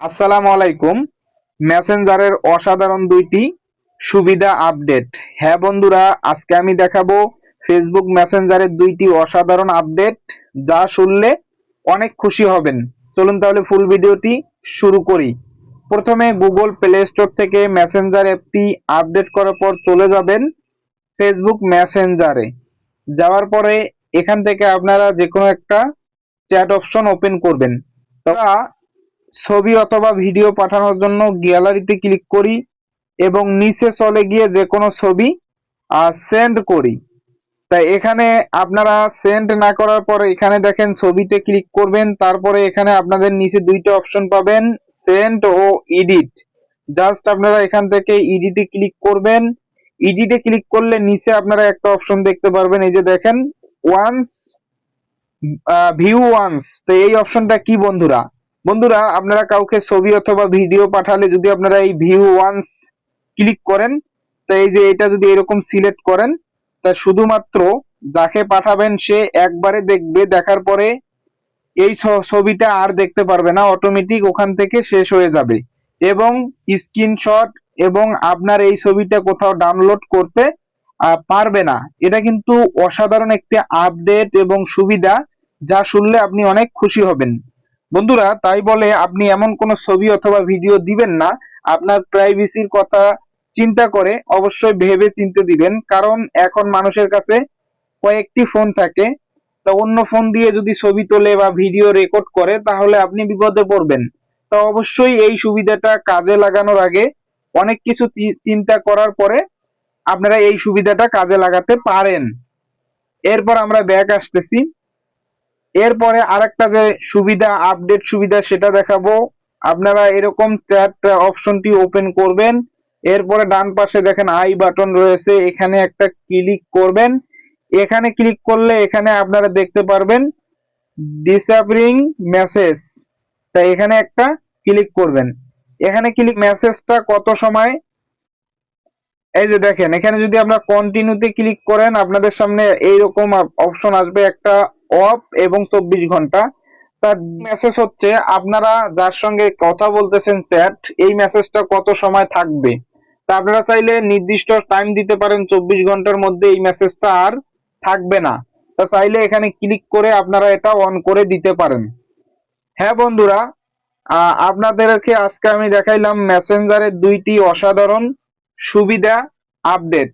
আসসালামু আলাইকুম। মেসেঞ্জারের অসাধারণ দুইটি সুবিধা আপডেট। হ্যাঁ বন্ধুরা, আজকে আমি দেখাবো ফেসবুক মেসেঞ্জারের দুইটি অসাধারণ আপডেট। যা শুনলে অনেক খুশি হবেন। চলুন তাহলে ফুল ভিডিওটি শুরু করি। প্রথমে গুগল প্লে স্টোর থেকে মেসেঞ্জার অ্যাপটি আপডেট করার পর চলে যাবেন ফেসবুক মেসেঞ্জারে যাওয়ার পরে এখান থেকে আপনারা যে কোনো একটা চ্যাট অপশন ওপেন করবেন। তারা ছবি অথবা ভিডিও পাঠানোর জন্য গ্যালারিতে ক্লিক করি এবং নিচে চলে গিয়ে যে কোনো ছবি সেন্ড করি। তাই এখানে আপনারা সেন্ড না করার পরে এখানে দেখেন ছবিতে ক্লিক করবেন, তারপরে এখানে আপনাদের নিচে দুইটা অপশন পাবেন সেন্ড ও এডিট জাস্ট আপনারা এখান থেকে এডিটে ক্লিক করবেন। এডিটে ক্লিক করলে নিচে আপনারা একটা অপশন দেখতে পারবেন, এই যে দেখেন ওয়ান্স ভিউ ওয়ান্স তো এই অপশনটা কি বন্ধুরা? বন্ধুরা, আপনারা কাউকে ছবি অথবা ভিডিও পাঠালে যদি আপনারা এই ভিউ ওয়ান্স ক্লিক করেন, তো এই যে এটা যদি এরকম সিলেক্ট করেন, তা শুধুমাত্র যাকে পাঠাবেন সে একবারে দেখবে, দেখার পরে এই ছবিটা আর দেখতে পারবে না অটোমেটিক ওখান থেকে শেষ হয়ে যাবে। এবং স্ক্রিনশট এবং আপনার এই ছবিটা কোথাও ডাউনলোড করতে পারবে না। এটা কিন্তু অসাধারণ একটি আপডেট এবং সুবিধা, যা শুনলে আপনি অনেক খুশি হবেন। বন্ধুরা, তাই বলে আপনি এমন কোনো ছবি অথবা ভিডিও দিবেন না। আপনার প্রাইভেসির কথা চিন্তা করে অবশ্যই ভেবে চিনতে দিবেন। কারণ এখন মানুষের কাছে কয়েকটি ফোন থাকে। তা অন্য ফোন দিয়ে যদি ছবি তোলে বা ভিডিও রেকর্ড করে, তাহলে আপনি বিপদে পড়বেন। তো অবশ্যই এই সুবিধাটা কাজে লাগানোর আগে অনেক কিছু চিন্তা করার পরে আপনারা এই সুবিধাটা কাজে লাগাতে পারেন। এরপর আমরা ব্যাক আসতেছি। এরপরে আরেকটা যে সুবিধা আপডেট সুবিধা সেটা দেখাবো। আপনারা এরকম চ্যাট অপশনটি ওপেন করবেন। এরপরে ডান পাশে দেখেন আই বাটন রয়েছে, এখানে একটা ক্লিক করবেন। এখানে ক্লিক করলে এখানে আপনারা দেখতে পারবেন ডিসঅ্যাপিয়ারিং মেসেজ তাই এখানে একটা ক্লিক করবেন। এখানে ক্লিক মেসেজটা কত সময়? এই যে দেখেন, এখানে যদি আমরা কন্টিনিউতে ক্লিক করেন, আপনাদের সামনে এইরকম অপশন আসবে একটা অফ এবং চব্বিশ ঘণ্টা। তার মেসেজ হচ্ছে, আপনারা যার সঙ্গে কথা বলতেছেন চ্যাট এই মেসেজটা কত সময় থাকবে? তা আপনারা চাইলে নির্দিষ্ট টাইম দিতে পারেন, চব্বিশ ঘণ্টার মধ্যে এই মেসেজটা আর থাকবে না। তা চাইলে এখানে ক্লিক করে আপনারা এটা অন করে দিতে পারেন। হ্যাঁ বন্ধুরা আপনাদেরকে আজকে আমি দেখাইলাম মেসেঞ্জারের দুইটি অসাধারণ সুবিধা আপডেট